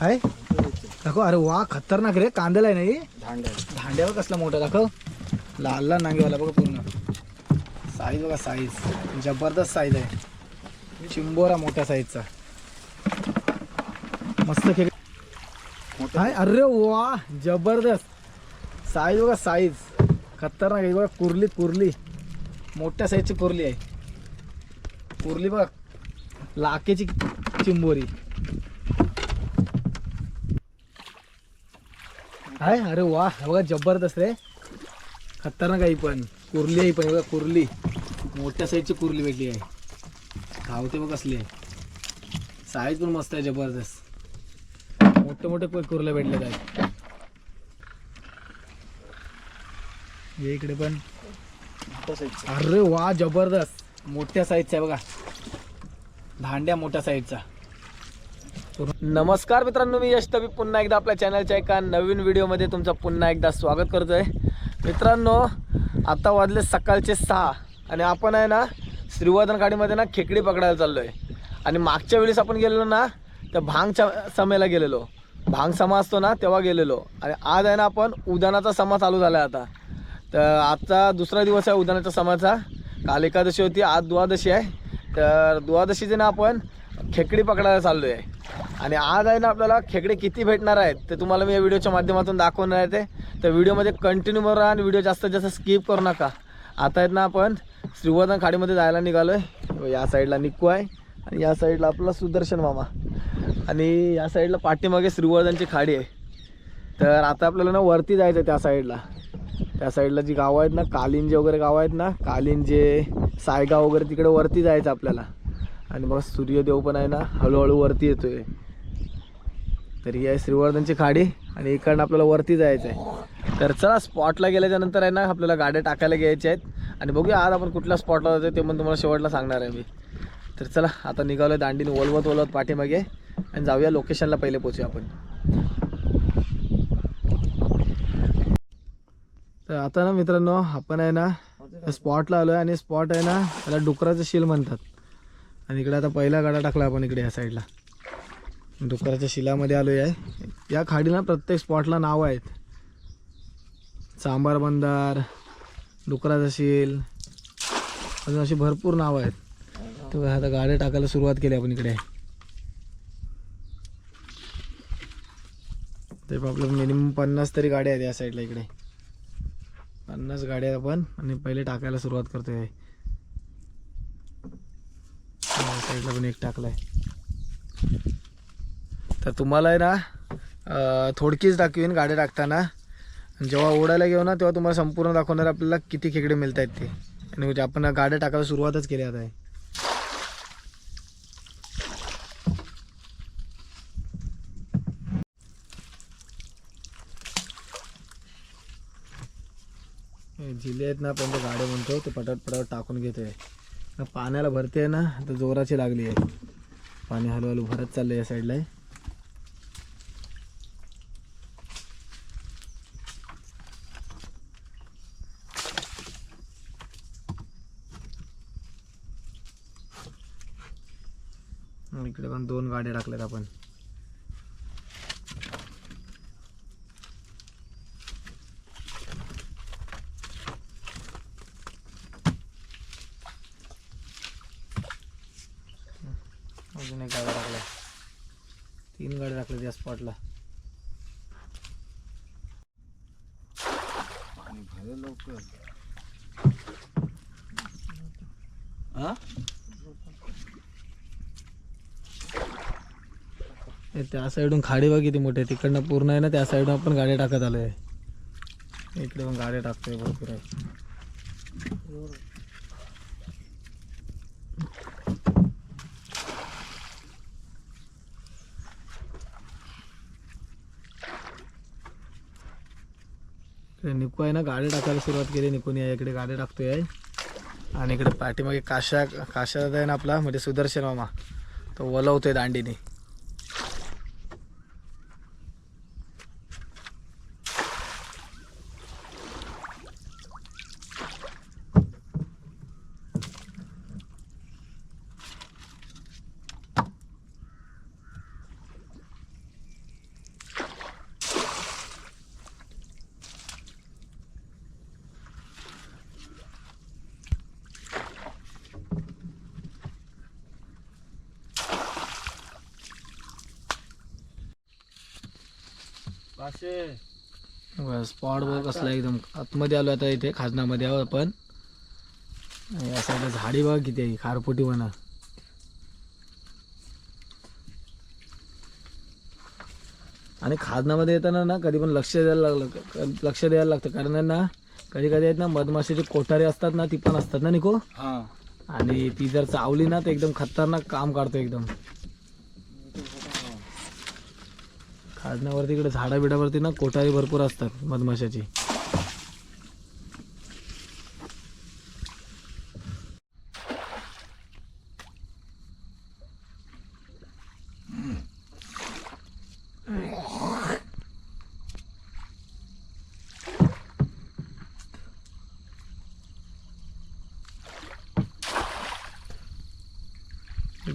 आहे दाखव अरे वा खतरनाक रे कांदला आहे नाही. धांड्या धांड्यावर कसला मोठा दाखव. लाल लाल नांगेवाला बघा पूर्ण. साईज बघा साईज जबरदस्त साईज आहे. चिंबोरा मोठ्या साईजचा मस्त खेळ. हाय अरे वा जबरदस्त. साईज बघा साईज खतरनाक आहे बघा कुर्ली कुर्ली. मोठ्या साईजची कुर्ली आहे. कुर्ली बघा लाकेची चिंबोरी. हाय अरे वा बघा जबरदस्त रे. खतरनाक आहे पण. कुर्ली आहे पण बघा कुर्ली. मोठ्या साईजची कुर्ली भेटली आहे. धावते बघ कसली आहे. साईज पण मस्त आहे जबरदस्त. मोठे मोठे पण कुर्ले भेटले आहेत. हे इकडे पण. अरे वा जबरदस्त. मोठ्या साईजचा आहे बघा. भांड्या मोठ्या साईजचा नमस्कार मित्रांनो मी यश तबी पुन्हा एकदा आपल्या चॅनलच्या एका नवीन व्हिडिओमध्ये तुमचं पुन्हा एकदा स्वागत करतो आहे मित्रांनो आता वाजले सकाळचे सहा आणि आपण आहे ना श्रीवर्धन गाडीमध्ये ना खेकडी पकडायला चाललो आहे आणि मागच्या वेळेस आपण गेलेलो ना तर भांगच्या समेला गेलेलो. भांग समा असतो ना तेव्हा गेलेलो. आणि आज आहे ना आपण उदानाचा समा चालू झाला आहे आता. तर आजचा दुसरा दिवस आहे उदानाच्या समाचा. काल एकादशी होती आज द्वादशी आहे. तर द्वादशीचे ना आपण खेकडी पकडायला चाललो आहे आणि आज आहे ना आपल्याला खेकडे किती भेटणार आहेत ते तुम्हाला मी या व्हिडिओच्या माध्यमातून दाखवणार आहे ते. तर व्हिडिओमध्ये कंटिन्यू राहा आणि व्हिडिओ जास्तीत जास्त स्किप करू नका. आता आहेत ना आपण श्रीवर्धन खाडीमध्ये जायला निघालो आहे या साईडला निक्कू आहे. आणि या साईडला आपला सुदर्शन मामा. आणि या साईडला पाठीमागे श्रीवर्धनची खाडी आहे. तर आता आपल्याला ना वरती जायचं आहे त्या साईडला त्या साईडला जी गावं आहेत ना कालिंजे वगैरे गावं आहेत ना कालिंजे सायगाव वगैरे तिकडे वरती जायचं आपल्याला. आणि मग सूर्यदेव पण आहे ना हळूहळू वरती येतोय. तर ही आहे श्रीवर्धनची खाडी आणि इकडनं आपल्याला वरती जायचं आहे तर चला स्पॉटला गेल्याच्यानंतर आहे ना आपल्याला गाड्या टाकायला घ्यायच्या आहेत. आणि बघूया आज आपण कुठल्या स्पॉटला जातो ते पण तुम्हाला शेवटला सांगणार आहे मी. तर चला आता निघालो आहे दांडीने ओलवत ओलवत पाठीमागे आणि जाऊया लोकेशनला पहिले पोचूया आपण. तर आता ना मित्रांनो आपण आहे ना स्पॉटला आलो आहे आणि स्पॉट आहे ना त्याला डुकराचं शील म्हणतात. आणि इकडे आता पहिला गाडा टाकला आपण इकडे या साईडला. डुकराच्या शिलामध्ये आलो आहे. या खाडीला प्रत्येक स्पॉटला नावं आहेत. सांबार बंदार डुकराचा शिल अजून अशी भरपूर नावं आहेत. तर आता गाड्या टाकायला सुरुवात केली आपण इकडे. ते आपलं मिनिमम पन्नास तरी गाड्या आहेत या साईडला इकडे. पन्नास गाड्या आपण आणि पहिले टाकायला सुरुवात करतोय या साईडला पण एक टाकलाय. तर तुम्हाला आहे ना थोडकीच दाखवीन गाड्या टाकताना. जेव्हा ओढायला घेऊ ना तेव्हा तुम्हाला संपूर्ण दाखवणार आपल्याला किती खेकडे मिळत आहेत ते. आणि म्हणजे आपण गाड्या टाकायला सुरुवातच केली आता. आहे जिले आहेत ना आपण ते गाड्या म्हणतो ते पटाट पटाट टाकून घेतोय. पाण्याला भरते ना तर जोराची लागली आहे. पाणी हळूहळू भरत चाललं या साईडला इकडे पण दोन गाड्या टाकल्यात आपण अजून एक गाड्या टाकल्या तीन गाड्या टाकल्या त्या स्पॉटला हे? त्या साईडून खाडी बघ किती मोठी तिकडनं पूर्ण आहे ना त्या साईडून आपण गाड्या टाकत आलो आहे इकडे पण गाड्या टाकतोय भरपूर आहे. इकडे निकू आहे ना गाडी टाकायला सुरुवात केली. निकोनी या इकडे गाड्या टाकतोय. आहे आणि इकडे पाठीमागे काशा काशा आहे ना आपला म्हणजे सुदर्शन मामा. तो वलवतोय दांडीने स्पॉट बघ कसला एकदम आतमध्ये आलो आता इथे खाजनामध्ये आहोत आपण. या साईडला झाडी बघा किती आहे खारपोटी म्हणा. आणि खाजनामध्ये येताना ना कधी पण लक्ष द्यायला लागलं लक्ष द्यायला लागतं. कारण ना कधी कधी आहेत ना मधमाशीचे कोठारे असतात ना ती पण असतात ना निको? हा. आणि ती जर चावली ना तर एकदम खतरनाक काम काढतो एकदम. काढण्यावरती इकडे झाडा बिडावरती ना कोठारी भरपूर असतात मधमाशाची.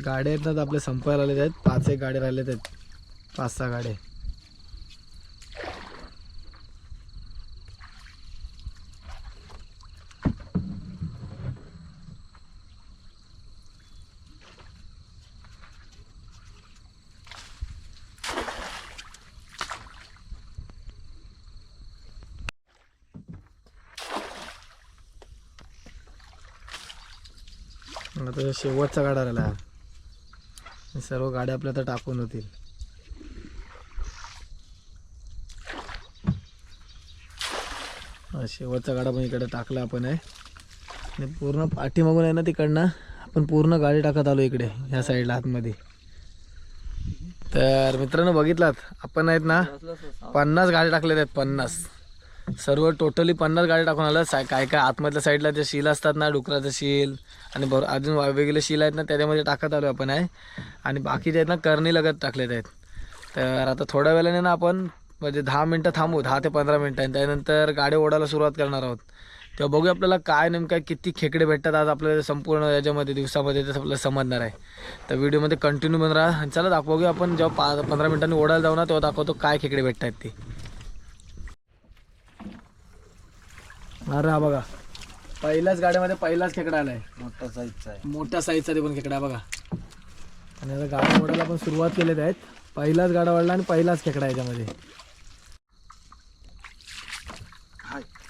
गाड्या आहेत ना आपल्या संपायला आलेल्या आहेत. पाच एक गाड्या राहिलेत आहेत. पाच सहा गाड्या आता शेवटचा गाडा राहिला. सर्व गाड्या आपल्या तर टाकून होतील. शेवटचा गाडा पण इकडे टाकला आपण आहे. आणि पूर्ण पाठीमागून आहे ना तिकडनं आपण पूर्ण गाडी टाकत आलो इकडे ह्या साईडला आतमध्ये. तर मित्रांनो बघितलात आपण आहेत ना पन्नास गाडी टाकलेल्या आहेत पन्नास. सर्व टोटली पन्नास गाड्या टाकून आलं. सा काय काय आतमधल्या साईडला जे शील असतात ना डुकराचं शील आणि भर अजून वेगवेगळे शील आहेत ना त्याच्यामध्ये टाकत आलो आपण आहे. आणि बाकीचे आहेत ना करणी लगत टाकलेत आहेत. तर आता थोड्या वेळाने ना आपण म्हणजे दहा मिनटं थांबू दहा ते पंधरा मिनटं आणि त्यानंतर गाडी ओढायला सुरुवात करणार आहोत. तेव्हा बघूया आपल्याला काय नेमकं किती खेकडे भेटतात आज आपल्याला संपूर्ण याच्यामध्ये दिवसामध्ये ते आपल्याला समजणार आहे. तर व्हिडिओमध्ये कंटिन्यू बन राहा आणि चला दाखवूया आपण जेव्हा पा पंधरा मिनटांनी ओढायला जाऊ ना तेव्हा दाखवतो काय खेकडे भेटतात ते. अरे हा बघा. पहिल्याच गाड्यामध्ये पहिलाच खेकडा आलाय. मोठा साईजचा आहे. मोठ्या साईजचा ते पण खेकडा बघा. आणि आता गाड्या ओढायला पण सुरुवात केलेत आहेत. पहिलाच गाडा वाढला आणि पहिलाच खेकडा याच्यामध्ये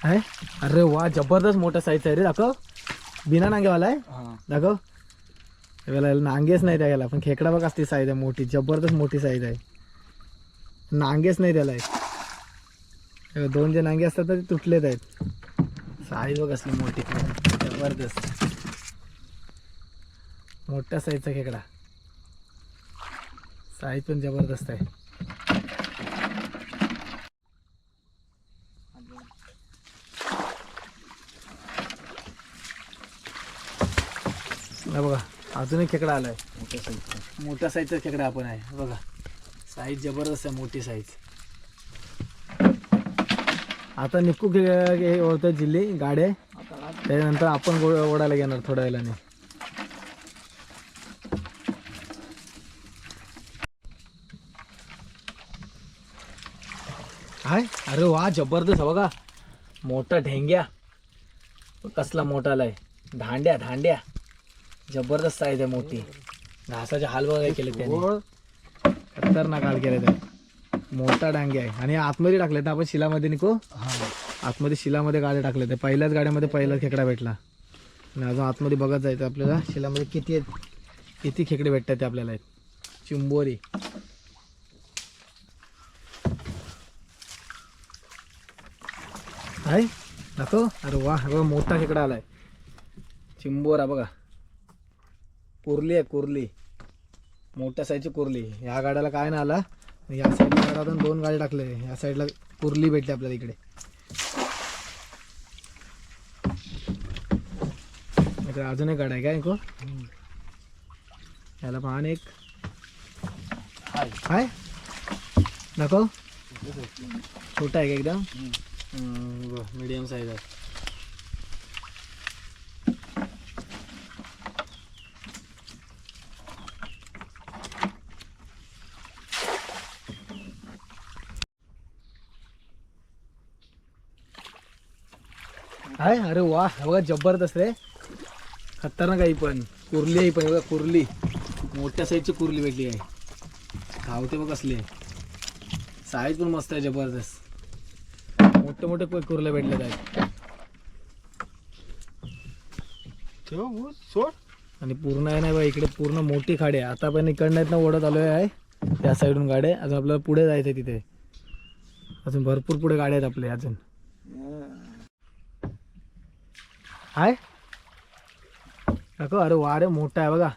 आहे? अरे वा जबरदस्त मोठा साईजचा आहे रे दाखव. बिना नांगेवाला आहे? हा. दाखव. याला याला नांगेच नाही त्याला पण खेकडा बघ असते साईज आहे मोठी जबरदस्त मोठी साईज आहे. नांगेच नाही त्याला हे दोन जे नांगे असतात ते तुटलेत आहेत. साईज बघ असली मोठी. जबरदस्त. मोठ्या साईजचा खेकडा. साईज पण जबरदस्त आहे. बघा अजून एक खेकडा आलाय. मोठ्या साईजचा मोठ्या साईजचा खेकडा आपण आहे. बघा साईज जबरदस्त आहे मोठी साईज आता निक्कू हे ओळखतो जिल्हे गाड्या. त्याच्यानंतर आपण ओढायला घेणार थोड्या वेळाने. काय अरे वा जबरदस्त आहे बघा. मोठा ढेंग्या. कसला मोठा आलाय. धांड्या धांड्या. जबरदस्त साईज आहे मोठी घासाचे हाल बघा केले त्याने. खतरनाक हाल केले ते मोठा डांगे आहे. आणि आतमध्ये टाकले तर आपण शिलामध्ये निको? आतमध्ये शिलामध्ये गाड्या टाकल्या त्या. पहिल्याच गाड्यामध्ये पहिलाच खेकडा भेटला. आणि अजून आतमध्ये बघत जायचं आपल्याला शिलामध्ये किती आहेत? किती खेकडे भेटतात ते आपल्याला चिंबोरी. आहे दाखव. अरे वा बघा मोठा खेकडा आलाय. चिंबोरा बघा. कुर्ली आहे कुर्ली. मोठ्या साईजची कुर्ली. ह्या गाड्याला काय नाही आला या साईडला गाड्यातून दोन गाडी टाकले. ह्या साईडला कुर्ली भेटली आपल्याला इकडे. इकडे अजून एक गाडा आहे काय को याला पाहण एक. हाय. काय दाखव छोटा आहे का एकदम? मीडियम साईज आहे. आहे अरे वा बघा जबरदस्त रे. खतरनाक आहे पण. कुर्ली आहे पण. बघा कुर्ली. मोठ्या साईजची कुर्ली भेटली आहे. धावते बघ असले साईज पण मस्त आहे जबरदस्त. मोठे मोठे क- कुर्ले भेटले आहेत. सोड. आणि पूर्ण आहे ना बा इकडे पूर्ण मोठी खाडी आहे. आता पण इकडनं आहेत ना ओढत आलोय आहे. त्या साईडून गाड्या अजून आपल्याला पुढे जायचं आहे तिथे. अजून भरपूर पुढे गाड्या आहेत आपले अजून. हाय? काकू अरे वारे मोठा आहे बघा.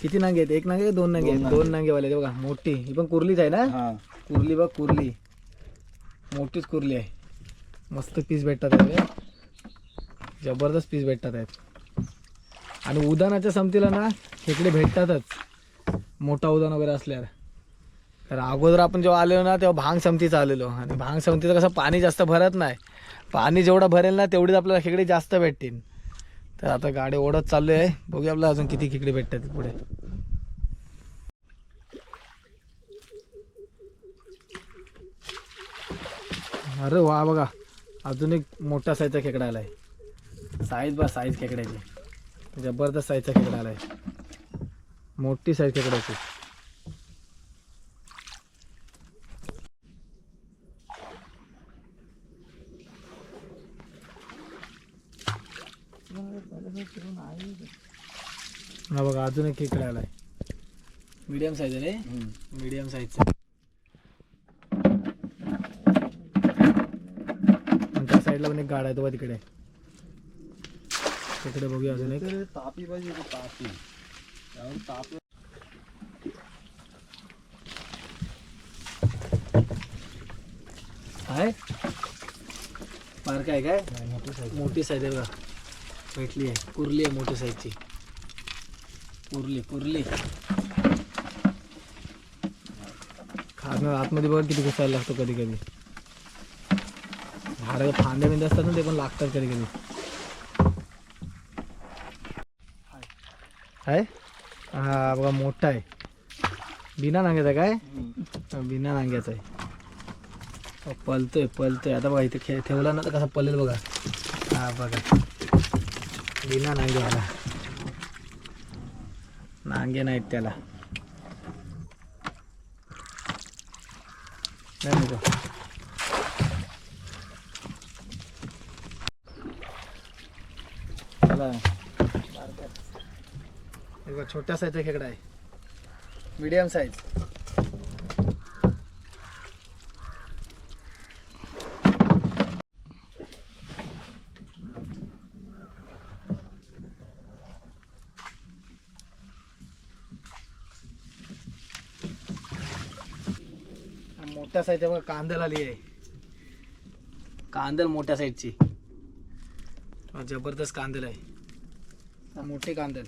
किती नांगे आहेत? एक नांगे दोन नांगे आहेत? दोन दोन नांगे. वाले आहेत बघा मोठी. ही पण कुर्लीच आहे ना? हा. कुर्ली बघ कुर्ली. मोठीच कुर्ली आहे. मस्त पीस भेटतात जबरदस्त पीस भेटतात आहेत आणि उदानाच्या संमतीला ना खेकडे भेटतातच. मोठा उदान वगैरे असल्यावर. तर अगोदर आपण जेव्हा आलेलो ना तेव्हा भांग संमतीचा आलेलो. आणि भांग संमतीचं कसं पाणी जास्त भरत नाही. पाणी जेवढं भरेल ना तेवढीच आपल्याला खेकडे जास्त भेटतील. तर आता गाडी ओढत चालली आहे बघूया आपल्याला अजून किती खेकडे भेटतात पुढे. अरे वा बघा. अजून एक मोठा साईजचा खेकडा आलाय. साईज बा साईज खेकड्याची. जबरदस्त साईजचा खेकडा आलाय. मोठी साईज खेकड्याची. हा बघा अजून एक खेकडा आलाय. मीडियम साईज आहे. मीडियम साईजचा आणि त्या साईडला पण एक गाडा आहे तो बघ तिकडे. तिकडे बघूया अजून एक. तापी पाहिजे तापी. त्यावर ताप आहे पार्क आहे काय? मोठी साईज मोठी साईज आहे बघा. भेटली आहे. कुर्ली आहे मोठी साईजची. कुर्ली कुर्ली खाणं आतमध्ये बघा किती घुसायला लागतो कधी कधी झाडं फांदे बिंदे असतात ना ते पण लागतात कधी कधी आहे हा बघा मोठा आहे. बिना नांग्याचा काय? बिना नांग्याचा आहे. पलतोय पलतोय आता बघा इथे खे ठेवला ना तर कसा पलेल बघा. हा बघा. बिना नांगे आला. नांगे नाहीत त्याला. नाही नको चला. छोट्या साईजचा खेकडा आहे. मीडियम साईज मोठ्या साईजच्या बघा कांदल आली आहे. कांदल मोठ्या साईजची. जबरदस्त कांदल आहे मोठी कांदल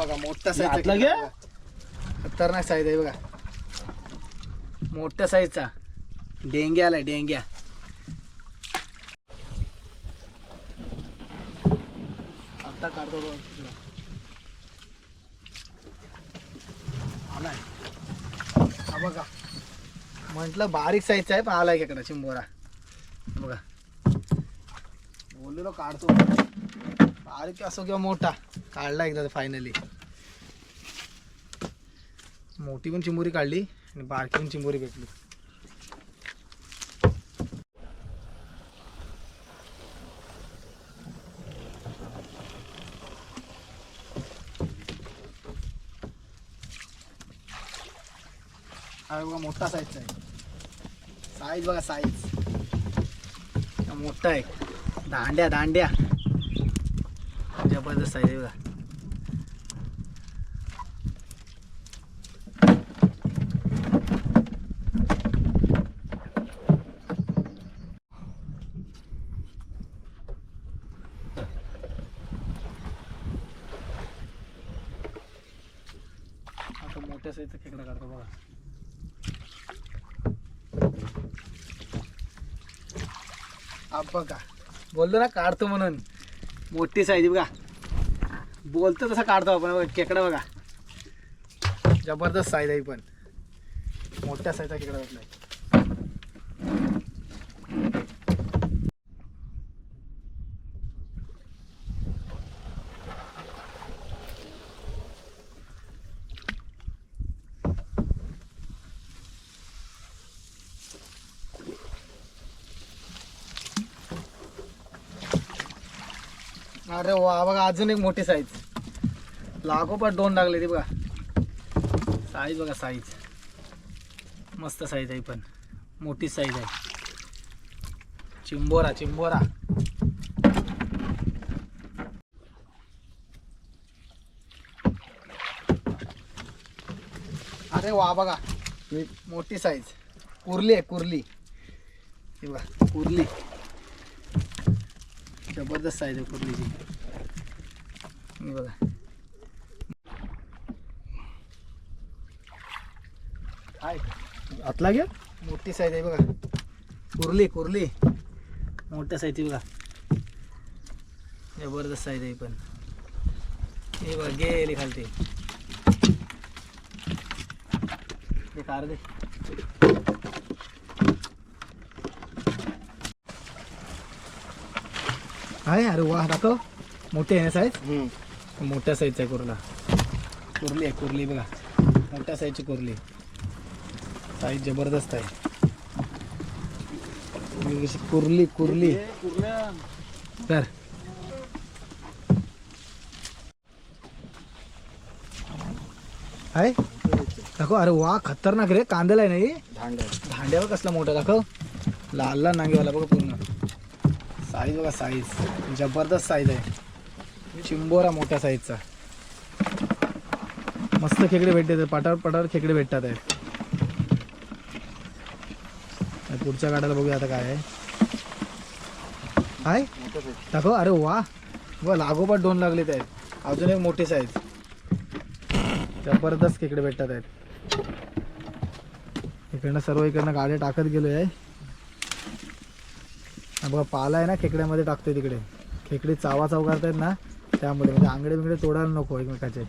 बघा मोठ्या हे आतला घ्या. खतरनाक साईज आहे बघा. मोठ्या साईजचा डेंग्या आलाय डेंग्या. आता काढतो बघ. आलाय. हा बघा. म्हटलं बारीक साईजचा आहे पण आलाय खेकडा चिंबोरा. बघा. बोललेलो काढतो. बारीक असो किंवा मोठा. काढला एकदा फायनली मोठी पण चिंबोरी काढली आणि बारकी पण चिंबोरी भेटली. हा बघा मोठा साईजचा आहे. साईज बघा साईज मोठा आहे. दांड्या दांड्या. जबरदस्त साईज आहे बघा आता मोठ्या साईजचा खेकडा काढतो बघा. बोललो ना काढतो म्हणून. मोठी साईज बघा. बोलतो तसं काढतो आपण. केकडा बघा. जबरदस्त साईज आहे पण. मोठ्या साईजचा खेकडा भेटलाय. अरे वा बघा अजून एक मोठी साईज लागोपाठ दोन लागले ती बघा. साईज बघा साईज मस्त साईज आहे पण. मोठी साईज आहे. चिंबोरा चिंबोरा. अरे वा बघा. मोठी साईज कुर्ली आहे कुर्ली. बघा कुर्ली. जबरदस्त साईज आहे कुर्लीची बघा. हाय. आतला घ्या मोठी साईज आहे बघा. कुर्ली कुर्ली. मोठ्या साईजची बघा. जबरदस्त साईज आहे पण. हे बघा गेली खालती. हे कार दे. आहे अरे वा दाखव. मोठी आहे ना साईज मोठ्या साईजचा आहे कुर्ला. कुर्ली आहे कुर्ली बघा. मोठ्या साईजची कुर्ली. साईज जबरदस्त आहे. कुर्ली कुर्ली. तर आहे? दाखव अरे वा खतरनाक रे. कांदेला आहे ना ही? भांड्या भांड्यावर कसला मोठा दाखव. लाल लाल नांगेवाला बघा पूर्ण. साईज बघा साईज जबरदस्त साईज आहे. चिंबोरा मोठ्या साईजचा मस्त खेकडे भेटते पाटावर पाटावर खेकडे भेटतात आहे पुढच्या गाड्याला बघूया आता काय आहे. काय दाखव. अरे वा. व लागोपाठ दोन लागले आहेत. अजून एक मोठी साईज जबरदस्त खेकडे भेटतात आहेत. इकडनं सर्व इकडनं गाड्या टाकत गेलो आहे बघा पाला आहे ना खेकड्यामध्ये टाकतोय तिकडे. खेकडे चावा चाव करतायत ना त्यामुळे म्हणजे आंगडे बिंगडे तोडायला नको एकमेकाचे.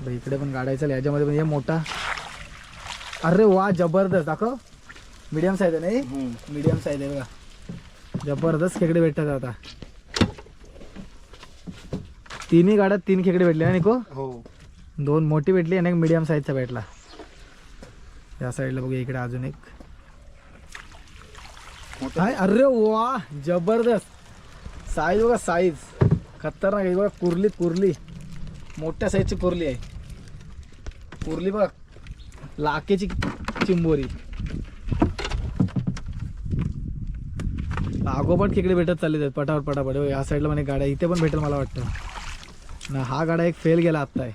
बघ, इकडे पण गाडायचं याच्यामध्ये पण हे मोठा. अरे वा जबरदस्त. दाखव. मीडियम साईज आहे नाही मीडियम साईज आहे बघा. जबरदस्त खेकडे भेटतात आता. तिन्ही गाड्यात तीन खेकडे भेटले ना निको? हो. दोन मोठी भेटली आणि एक मीडियम साईजचा भेटला. या साईडला बघूया इकडे अजून एक. अरे वा जबरदस्त. साईज बघा साईज खतरनाक आहे. बघा कुर्ली कुर्ली. मोठ्या साईजची कुर्ली आहे. कुर्ली बघा. लाकेची चिंबोरी. आगोपाठ खेकडे भेटत चालले आहेत. पटापट पटापट. हो, या साईडला म्हणे गाड्या इथे पण भेटेल मला वाटतं. ना हा गाडा एक फेल गेला आत्ता आहे.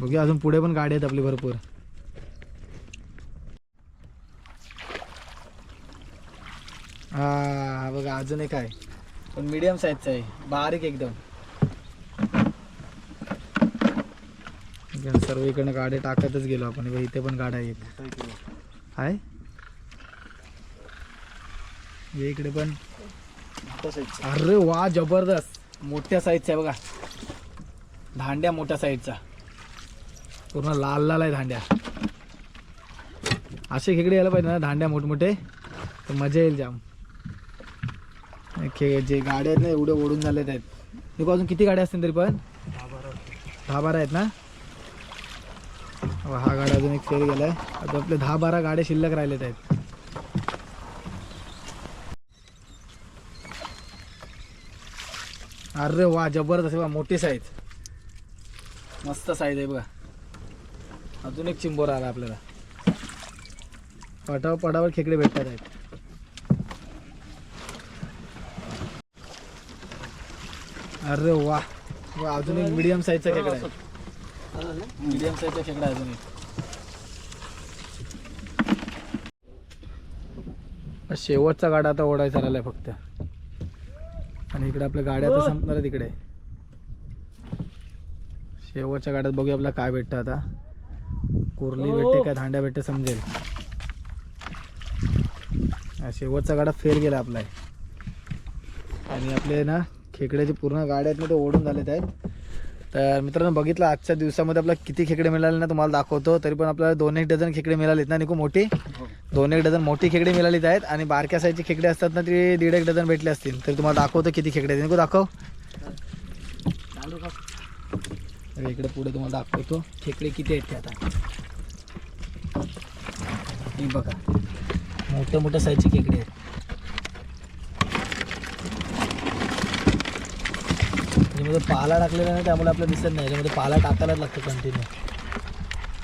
बघूया अजून पुढे पण गाडी आहेत आपली भरपूर. हा हा बघा अजून एक आहे. पण मीडियम साईजचा आहे. बारीक एकदम. सर्व इकडनं गाड्या टाकतच गेलो आपण. इथे पण गाड्या आहेत. आहे हे इकडे पण. अरे वा जबरदस्त. मोठ्या साईजचा आहे बघा. धांड्या मोठ्या साईजचा पूर्ण लाल लाल आहे धांड्या. असे खेकडे यायला पाहिजे ना धांड्या मोठमोठे. तर मजा येईल जाम. खे जे गाड्या आहेत ना एवढे ओढून झालेत आहेत. देखो अजून किती गाड्या असतील तरी पण? दहा बारा आहेत. ना? हा गाडा अजून एक फेर गेलाय. आता आपले दहा बारा गाड्या शिल्लक राहिलेत आहेत. अरे वा जबरदस्त आहे बघा मोठी साईज मस्त साईज आहे बघा. अजून एक चिंबोर आला आपल्याला. पटावर पटावर खेकडे भेटतात आहेत. अरे वा. वा अजून एक मिडियम साईजचा खेकडा आहे. मिडियम साईजचा खेकडा आहे अजून एक. शेवटचा गाडा आता ओढायचा राहिलाय फक्त. आणि इकडे आपल्या गाड्या आता संपणार आहे तिकडे शेवटच्या गाड्यात बघूया आपल्याला काय भेटतं आता. कुर्ली भेटते काय धांड्या भेटते समजेल. हा, शेवटचा गाडा फेल गेला आपला आणि आपले ना खेकड्याचे पूर्ण गाड्या आहेत ना ते ओढून झालेत आहेत. तर मित्रांनो बघितलं आजच्या दिवसामध्ये आपल्याला किती खेकडे मिळाले ना तुम्हाला दाखवतो. तरी पण आपल्याला दोन एक डझन खेकडे मिळालेत ना निकू मोठी? दोन एक डझन मोठी खेकडे मिळालीत आहेत आणि बारक्या साईजचे खेकडे असतात ना ती दीड एक डझन भेटले असतील. तर तुम्हाला दाखवतो किती खेकडे आहेत. निकू दाखव. इकडे पुढे तुम्हाला दाखवतो. खेकडे किती आहेत ते आता? हे बघा. मोठ्या मोठ्या साईजचे खेकडे आहेत. याच्यामध्ये पाला टाकलेला नाही त्यामुळे आपल्याला दिसत नाही. याच्यामध्ये पाला टाकायलाच लागतो कंटिन्यू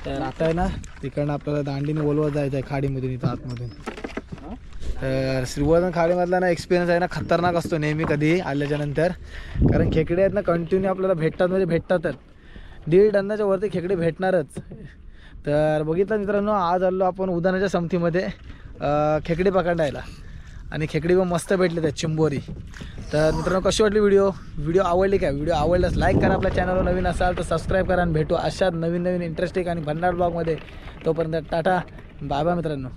तर आता आहे ना तिकडनं आपल्याला दांडीने ओलवत जायचं आहे खाडीमधून इथं आतमधून. तर श्रीवर्धन खाडीमधला ना एक्सपिरियन्स आहे ना खतरनाक असतो नेहमी कधी आल्याच्यानंतर. कारण खेकडे आहेत ना कंटिन्यू आपल्याला भेटतात म्हणजे भेटतातच. दीड टनाच्या वरती खेकडे भेटणारच. तर बघितलं मित्रांनो आज आलो आपण उदानाच्या समतीमध्ये खेकडे पकडायला. आणि खेकडी पण मस्त भेटले त्या चिंबोरी. तर मित्रांनो कशी वाटली व्हिडिओ? व्हिडिओ आवडली काय व्हिडिओ आवडल्यास लाईक करा आपल्या चॅनलवर नवीन असाल तर सबस्क्राईब करा आणि भेटू अशाच नवीन नवीन इंटरेस्टिंग आणि भंडार ब्लॉगमध्ये तोपर्यंत टाटा. बाय बाय मित्रांनो.